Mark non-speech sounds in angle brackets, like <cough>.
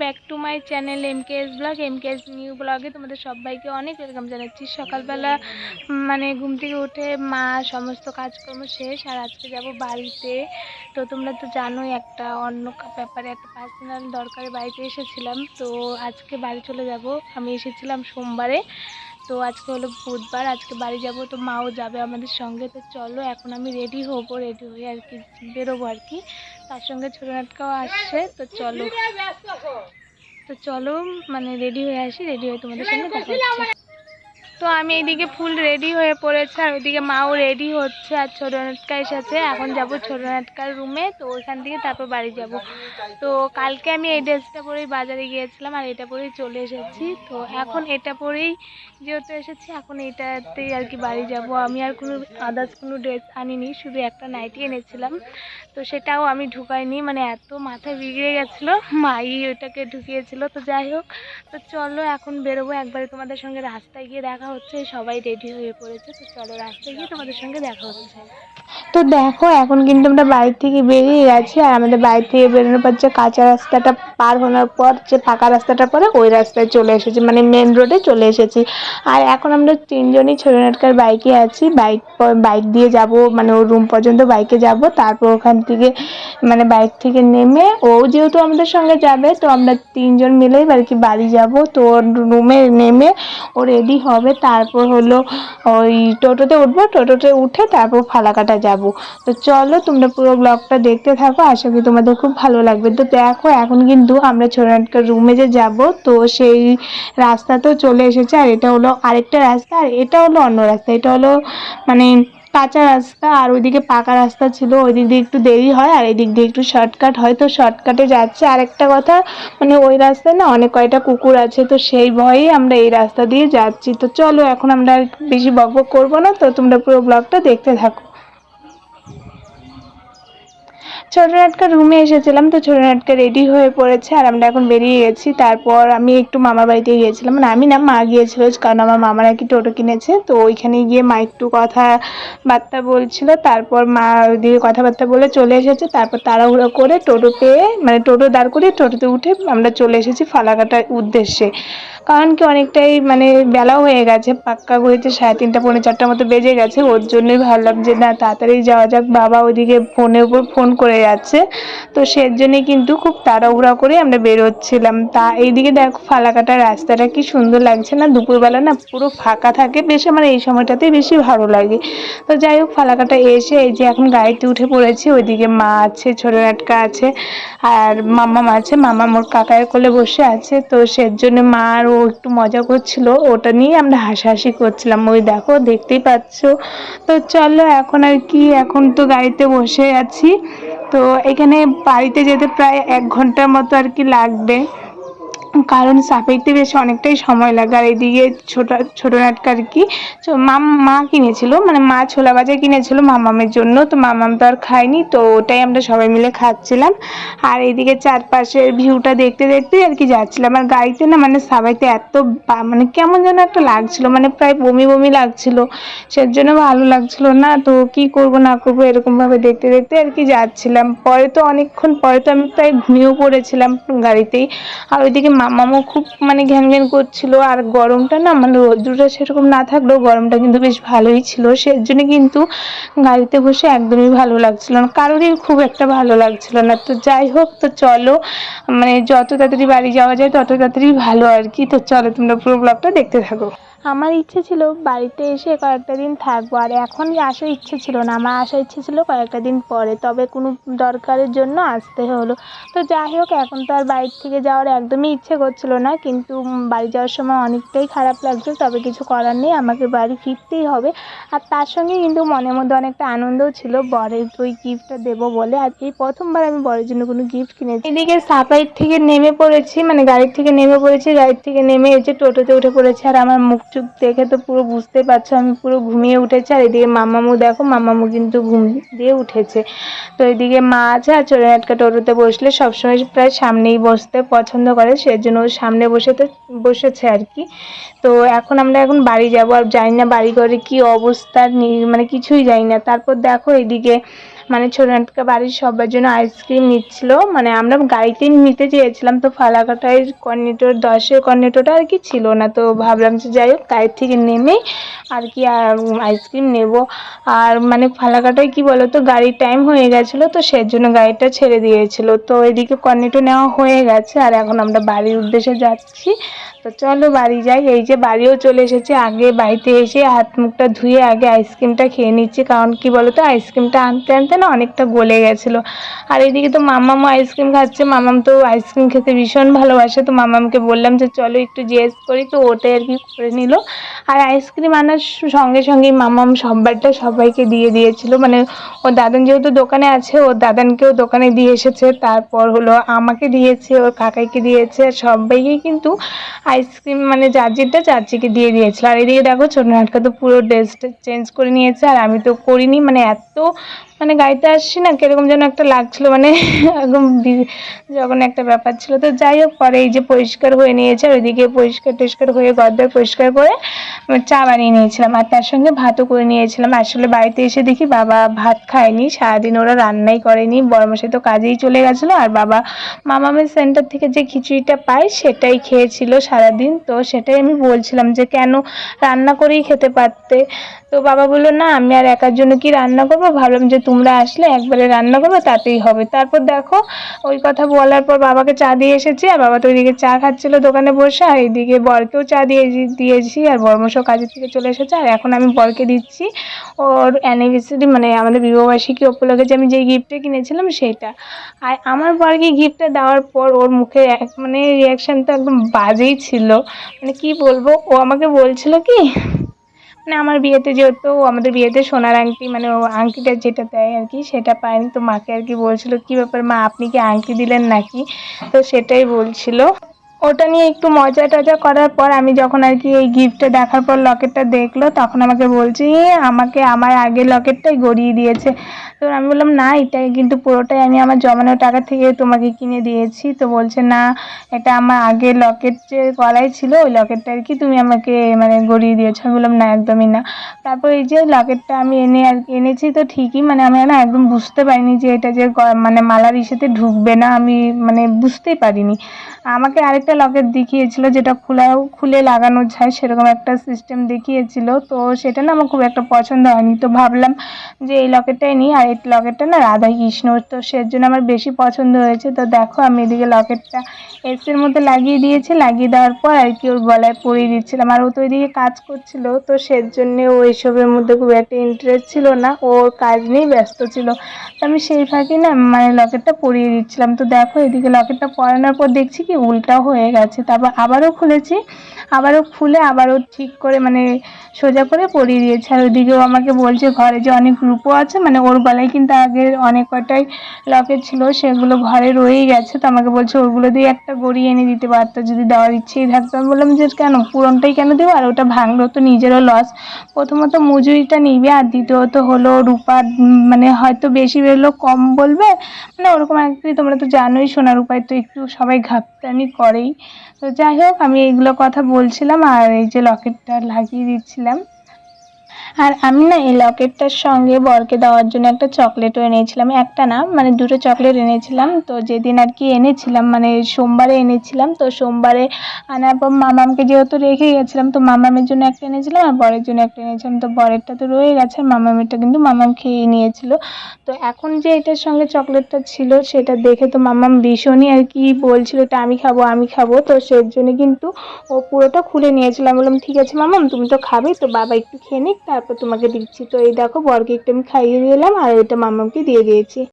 Back to my channel M K S vlog M K S new ব্লগে তোমাদের সবাইকে অনেক ওয়েলকাম জানাচ্ছি। সকালবেলা মানে ঘুম থেকে উঠে মা সমস্ত কাজকর্ম শেষ, আর আজকে যাব বাড়িতে। তো তোমরা তো জানোই একটা অন্য ব্যাপারে একটা পার্সোনাল দরকারে বাড়িতে এসেছিলাম। তো আজকে বাড়ি চলে যাব। আমি এসেছিলাম সোমবারে। তো আজকে হলো বুধবার, আজকে বাড়ি যাব তো মাও যাবে আমাদের সঙ্গে। তো চলো, এখন আমি রেডি হব রেডি হয়ে আর কি বেরোবো আর কি। তার সঙ্গে ছোটো নাটকাও আসছে, তো চলো। তো চলো মানে রেডি হয়ে আসি রেডি হয়ে তোমাদের সঙ্গে দেখা হচ্ছে। তো আমি এইদিকে ফুল রেডি হয়ে পড়েছে, আর ওইদিকে মাও রেডি হচ্ছে আর ছোট নাটকা এসেছে। এখন যাব ছোট নাটকার রুমে তো ওইখান থেকে তারপর বাড়ি যাব। তো কালকে আমি এই ড্রেসটা পরেই বাজারে গিয়েছিলাম আর এটা পরেই চলে এসেছি। তো এখন এটা পরেই যেহেতু এসেছি, এখন এটাতেই আর কি বাড়ি যাব। আমি আর কোনো আদার্স কোনো ড্রেস আনিনি, শুধু একটা নাইটি এনেছিলাম। তো সেটাও আমি ঢুকাইনি মানে এত মাথা বিগড়ে গেছিল, মাই ওইটাকে ঢুকিয়েছিল। তো যাই হোক, তো চলো এখন বেরোবো একবারে তোমাদের সঙ্গে রাস্তায় গিয়ে দেখা হচ্ছে, সবাই রেডি হয়ে পড়েছে। তো চলো রাস্তায় গিয়ে তোমাদের সঙ্গে দেখা হচ্ছে। তো দেখো, এখন কিন্তু আমরা বাড়ি থেকে বেরিয়ে গেছি, আর আমাদের বাড়ি থেকে বেরোনোর পর যে কাঁচা রাস্তাটা পার হওয়ার পর, যে ফাঁকা রাস্তাটা পরে ওই রাস্তায় চলে এসেছি মানে মেন রোডে চলে এসেছি। আর এখন আমরা তিনজনই ছোটো নাটকার বাইকে আছি। বাইক বাইক দিয়ে যাব মানে ওর রুম পর্যন্ত বাইকে যাব। তারপর ওখান থেকে মানে বাইক থেকে নেমে, ও যেহেতু আমাদের সঙ্গে যাবে, তো আমরা তিনজন মিলেই আর কি বাড়ি যাব। তো ওর রুমে নেমে ও রেডি হবে। তারপর হলো ওই টোটোতে উঠবো, টোটোতে উঠে তারপর ফালাকাটা যাব। তো চলো তোমরা পুরো ব্লগটা দেখতে থাকো, আশা করি তোমাদের খুব ভালো লাগবে। তো দেখো, এখন কিন্তু আমরা ছোটনাটকার রুমে যে যাব, তো সেই রাস্তাতেও চলে এসেছে, আর এটা হলো আরেকটা রাস্তা, আর এটা হলো অন্য রাস্তা। এটা হলো মানে কাঁচা রাস্তা আর ওইদিকে পাকা রাস্তা ছিল। ওই দিক দিয়ে একটু দেরি হয় আর এই দিক দিয়ে একটু শর্টকাট হয়। তো শর্টকাটে যাচ্ছে। আর একটা কথা মানে ওই রাস্তায় না অনেক কয়টা কুকুর আছে। তো সেই ভয়েই আমরা এই রাস্তা দিয়ে যাচ্ছি। তো চলো, এখন আমরা বেশি বক বক করব না। তো তোমরা পুরো ব্লগটা দেখতে থাকো। ছোট নাটকা রুমে এসেছিলাম তো ছোট নাটকা রেডি হয়ে পড়েছে আর আমরা এখন বেরিয়ে গেছি। তারপর আমি একটু মামার বাড়িতে গিয়েছিলাম। মানে আমি না, মা গিয়েছিল কারণ আমার মামার আর কি টোটো কিনেছে। তো ওইখানে গিয়ে মা একটু কথা বার্তা বলছিল। তারপর মা ওইদিকে কথাবার্তা বলে চলে এসেছে। তারপর তাড়াহুড়ো করে টোটো পেয়ে মানে টোটো দাঁড় করিয়ে টোটোতে উঠে আমরা চলে এসেছি ফালাকাটার উদ্দেশ্যে। কারণ কি অনেকটাই মানে বেলাও হয়ে গেছে, পাক্কা ঘড়িতে সাড়ে তিনটা, পৌনে চারটার মতো বেজে গেছে। ওর জন্যই ভাবলাম যে, না, তাড়াতাড়ি যাওয়া যাক, বাবা ওইদিকে ফোনের উপর ফোন করে যাচ্ছে। তো সের জন্যে কিন্তু খুব তাড়াহুড়া করে আমরা বেরোচ্ছিলাম। তা এইদিকে দেখো, ফালাকাটা রাস্তাটা কি সুন্দর লাগছে না? দুপুরবেলা না পুরো ফাঁকা থাকে, বেশ আমার এই সময়টাতেই বেশি ভালো লাগে। তো যাই হোক, ফালাকাটা এসে এই যে এখন গাড়িতে উঠে পড়েছি, ওইদিকে মা আছে, ছোটো নাটকা আছে, আর মাম্মাম আছে। মামা মোর কাকায়ের কোলে বসে আছে। তো সের জন্য মা আর ও একটু মজা করছিল, ওটা নিয়ে আমরা হাসাহাসি করছিলাম। ওই দেখো, দেখতেই পাচ্ছ। তো চলো, এখন আর কি, এখন তো গাড়িতে বসে আছি। তো এখানে বাড়িতে যেতে প্রায় এক ঘণ্টার মতো আর কি লাগবে। কারণ সাপেইতে বেশ অনেকটাই সময় লাগে। আর এদিকে ছোট ছোটো নাটকা আর কি মাম, মা কিনেছিল মানে মা ছোলা ভাজা কিনেছিল মামামের জন্য, তো মামাম তো আর খায়নি, তো ওটাই আমরা সবাই মিলে খাচ্ছিলাম। আর এদিকে চারপাশের ভিউটা দেখতে দেখতে আর কি যাচ্ছিলাম। আর গাড়িতে না মানে সাবাইতে এত মানে কেমন যেন একটা লাগছিল মানে প্রায় বমি বমি লাগছিল। সের জন্য ভালো লাগছিল না, তো কি করব, না করব এরকমভাবে দেখতে দেখতে আর কি যাচ্ছিলাম। পরে তো অনেকক্ষণ পরে তো আমি প্রায় ঘুমিয়েও পড়েছিলাম গাড়িতেই। আর ওইদিকে মামামও খুব মানে ঘ্যান ঘ্যান করছিল। আর গরমটা না মানে রোদ্রটা সেরকম না থাকলেও গরমটা কিন্তু বেশ ভালোই ছিল। সের জন্য কিন্তু গাড়িতে বসে একদমই ভালো লাগছিল না। কারোরই খুব একটা ভালো লাগছিল না। তো যাই হোক, তো চলো। মানে যত তাড়াতাড়ি বাড়ি যাওয়া যায় তত তাড়াতাড়ি ভালো আর কি। তো চলো তোমরা পুরো ব্লগটা দেখতে থাকো। আমার ইচ্ছে ছিল বাড়িতে এসে কয়েকটা দিন থাকব, আর এখন আসার ইচ্ছে ছিল না। আমার আসার ইচ্ছে ছিল কয়েকটা দিন পরে, তবে কোনো দরকারের জন্য আসতে হলো। তো যাই হোক, এখন তো আর বাড়ির থেকে যাওয়ার একদমই ইচ্ছে করছিল না, কিন্তু বাড়ি যাওয়ার সময় অনেকটাই খারাপ লাগছিল, তবে কিছু করার নেই, আমাকে বাড়ি ফিরতেই হবে। আর তার সঙ্গে কিন্তু মনের মধ্যে অনেকটা আনন্দও ছিল, বরের ওই গিফটটা দেবো বলে, আর এই প্রথমবার আমি বরের জন্য কোনো গিফট কিনেছি। এদিকে সাপাইর থেকে নেমে পড়েছি মানে গাড়ির থেকে নেমে পড়েছি, গাড়ির থেকে নেমে যে টোটোতে উঠে পড়েছি, আর আমার মুখ চুখ দেখে তো পুরো বুঝতে পারছ, আমি পুরো ঘুমিয়ে উঠেছি, আর এদিকে মামামু দেখো, মামামু কিন্তু ঘুম দিয়ে উঠেছে। তো এদিকে মা আছে, আর চোরে আটকা টোটোতে বসলে সবসময় প্রায় সামনেই বসতে পছন্দ করে, সেজন্য ও সামনে বসে তো বসেছে আর কি। তো এখন আমরা এখন বাড়ি যাব, আর জানি না বাড়ি ঘরে কি অবস্থা মানে কিছুই জানি না। তারপর দেখো এদিকে মানে ছোটনাটকা বাড়ির সবার জন্য আইসক্রিম নিচ্ছিল। মানে আমরা গাড়িতে নিতে চেয়েছিলাম তো ফালাকাটায় কর্নেটোর দশের কর্নেটোটা আর কি ছিল না তো ভাবলাম যে যাই হোক গাড়ির থেকে নেমেই আর কি আইসক্রিম নেব। আর মানে ফালাকাটায় কি বলো তো গাড়ির টাইম হয়ে গেছিল তো সেই জন্য গাড়িটা ছেড়ে দিয়েছিল। তো এদিকে কর্নেটো নেওয়া হয়ে গেছে আর এখন আমরা বাড়ির উদ্দেশ্যে যাচ্ছি। তো চলো বাড়ি যাই। এই যে বাড়িও চলে এসেছে। আগে বাড়িতে এসে হাত মুখটা ধুয়ে আগে আইসক্রিমটা খেয়ে নিচ্ছি। কারণ কি বলতো আইসক্রিমটা আনতে আনতে না অনেকটা গলে গেছিল। আর এদিকে তো মামামও আইসক্রিম খাচ্ছে, মামাম তো আইসক্রিম খেতে ভীষণ ভালোবাসে। তো মামামকে বললাম যে, চলো একটু জিজ্ঞেস করি। তো ওটাই আর কি করে নিল। আর আইসক্রিম আনার সঙ্গে সঙ্গেই মামাম সববারটা সবাইকে দিয়ে দিয়েছিল। মানে ও দাদান যেহেতু দোকানে আছে ও দাদানকেও দোকানে দিয়ে এসেছে। তারপর হলো আমাকে দিয়েছে, ওর কাকাইকে দিয়েছে। আর সবাইকে কিন্তু আইসক্রিম মানে চার্জিটা চার্জিকে দিয়ে দিয়েছিল। আর এদিকে দেখো ছোট নাটকা তো পুরো ড্রেসটা চেঞ্জ করে নিয়েছে। আর আমি তো করিনি মানে এত মানে গাড়িতে আসছি না, কীরকম যেন একটা লাগছিল মানে <laughs> একদম যখন একটা ব্যাপার ছিল। তো যাই হোক, পরে এই যে পরিষ্কার হয়ে নিয়েছে, আর ওইদিকে পরিষ্কার টরিষ্কার হয়ে গদ্দার পরিষ্কার করে চা বানিয়ে নিয়েছিলাম। আর তার সঙ্গে ভাতও করে নিয়েছিলাম। আসলে বাড়িতে এসে দেখি বাবা ভাত খায়নি, সারাদিন ওরা রান্নাই করেনি। বড়মশাই তো কাজেই চলে গেছিল, আর বাবা মামামের সেন্টার থেকে যে খিচুড়িটা পাই সেটাই খেয়েছিল সারাদিন। তো সেটাই আমি বলছিলাম যে, কেন রান্না করেই খেতে পারতে? তো বাবা বলল, না, আমি আর একার জন্য কি রান্না করব? ভাবলাম যে তোমরা আসলে একবারে রান্না করবে, তাতেই হবে। তারপর দেখো, ওই কথা বলার পর বাবাকে চা দিয়ে এসেছি, আর বাবা তো ওইদিকে চা খাচ্ছিল দোকানে বসে, আর এইদিকে বরকেও চা দিয়ে দিয়েছি, আর বর্মশও কাজের থেকে চলে এসেছে, আর এখন আমি বরকে দিচ্ছি। ওর অ্যানিভার্সারি মানে আমাদের বিবাহবার্ষিকী উপলক্ষে যে আমি যে গিফটটা কিনেছিলাম সেটা। আর আমার বরকে গিফটটা দেওয়ার পর ওর মুখে এক মানে রিয়াকশানটা একদম বাজেই ছিল। মানে কি বলব, ও আমাকে বলছিল কি মানে আমার বিয়েতে যেহেতু আমাদের বিয়েতে সোনার আংটি মানে ও আংটিটা যেটা দেয় আর কি, সেটা পায়নি। তো মাকে আর কি বলছিল, কি ব্যাপার মা, আপনি কি আংটি দিলেন নাকি? তো সেটাই বলছিল। ওটা নিয়ে একটু মজা টজা করার পর আমি যখন আর কি এই গিফটটা দেখার পর লকেটটা দেখল, তখন আমাকে বলছে আমাকে আমার আগের লকেটটাই গড়িয়ে দিয়েছে। তো আমি বললাম, না এটা কিন্তু পুরোটাই আমি আমার জমানো টাকা থেকে তোমাকে কিনে দিয়েছি। তো বলছে, না, এটা আমার আগের লকেট যে গলায় ছিল, ওই লকেটটা আর কি তুমি আমাকে মানে গড়িয়ে দিয়েছ। আমি বললাম, না, একদমই না। তারপর এই যে লকেটটা আমি এনে আর এনেছি তো ঠিকই মানে আমি না একদম বুঝতে পারিনি যে এটা যে মানে মালার ইসেতে ঢুকবে না, আমি মানে বুঝতেই পারিনি। আমাকে আরেকটা লকেট দেখিয়েছিল যেটা খোলাও খুলে লাগানো যায়, সেরকম একটা সিস্টেম দেখিয়েছিল। তো সেটা না আমার খুব একটা পছন্দ হয়নি। তো ভাবলাম যে এই লকেটটাই নিই। আর এই লকেটটা না রাধা কৃষ্ণ তো সের জন্য আমার বেশি পছন্দ হয়েছে। তো দেখো আমি এদিকে লকেটটা এসের মধ্যে লাগিয়ে দিয়েছি। লাগিয়ে দেওয়ার পর আর কি ওর গলায় পরিয়ে দিচ্ছিলাম। আর ও তো ওইদিকে কাজ করছিল, তো সের জন্যে ও এইসবের মধ্যে খুব একটা ইন্টারেস্ট ছিল না। ওর কাজ নিয়েই ব্যস্ত ছিল। তো আমি সেই ফাঁকে না মানে লকেটটা পরিয়ে দিচ্ছিলাম। তো দেখো এদিকে লকেটটা পরানোর পর দেখছি কি উল্টা হয়ে গেছে। তারপর আবারও খুলেছি। আবারও খুলে আবারও ঠিক করে মানে সোজা করে পরিয়ে দিয়েছে। আর ওইদিকেও আমাকে বলছে ঘরে যে অনেক রূপো আছে মানে ওর গলায় কিন্তু আগে অনেক কটাই লকেট ছিল, সেগুলো ঘরে রয়েই গেছে। তো আমাকে বলছে ওগুলো দিয়ে একটা গড়িয়ে এনে দিতে পারতো। যদি দেওয়ার ইচ্ছেই থাকতো, আমি বললাম যে কেন? পুরনটাই কেন দেবো? আর ওটা ভাঙলো তো নিজেরও লস প্রথমত মজুরিটা নিবে, আর দ্বিতীয়ত হলো রূপার মানে হয়তো বেশি বেরোলো কম বলবে। মানে ওরকম কি, তোমরা তো জানোই, সোনার উপায় তো একটু সবাই ঘাপটানি করেই। তো যাই হোক আমি এগুলো কথা বলছিলাম আর এই যে লকেটটা লাগিয়ে দিচ্ছিলাম। আর আমি না এই লকেটটার সঙ্গে বরকে দেওয়ার জন্য একটা চকলেটও এনেছিলাম, একটা না মানে দুটো চকলেট এনেছিলাম। তো যেদিন আর কি এনেছিলাম মানে সোমবারে এনেছিলাম, তো সোমবারে আনার পর মামামকে যেহেতু রেখে গেছিলাম, তো মামামের জন্য একটা এনেছিলাম আর বরের জন্য একটা এনেছিলাম। তো বরেরটা তো রয়ে গেছে, আর মামামেরটা কিন্তু মামাম খেয়ে নিয়েছিল। তো এখন যে এটার সঙ্গে চকলেটটা ছিল, সেটা দেখে তো মামাম ভীষণই আর কি বলছিল, এটা আমি খাব আমি খাব। তো সেই জন্য কিন্তু ও পুরোটা খুলে নিয়েছিলাম বললাম, ঠিক আছে মামাম, তুমি তো খাবে, তো বাবা একটু খেয়ে নিক তারপর তোমাকে দিচ্ছি। তো এই দেখো বরকে একটু আমি খাইয়ে দিলাম আর এটা মামামকে দিয়ে দিয়েছি।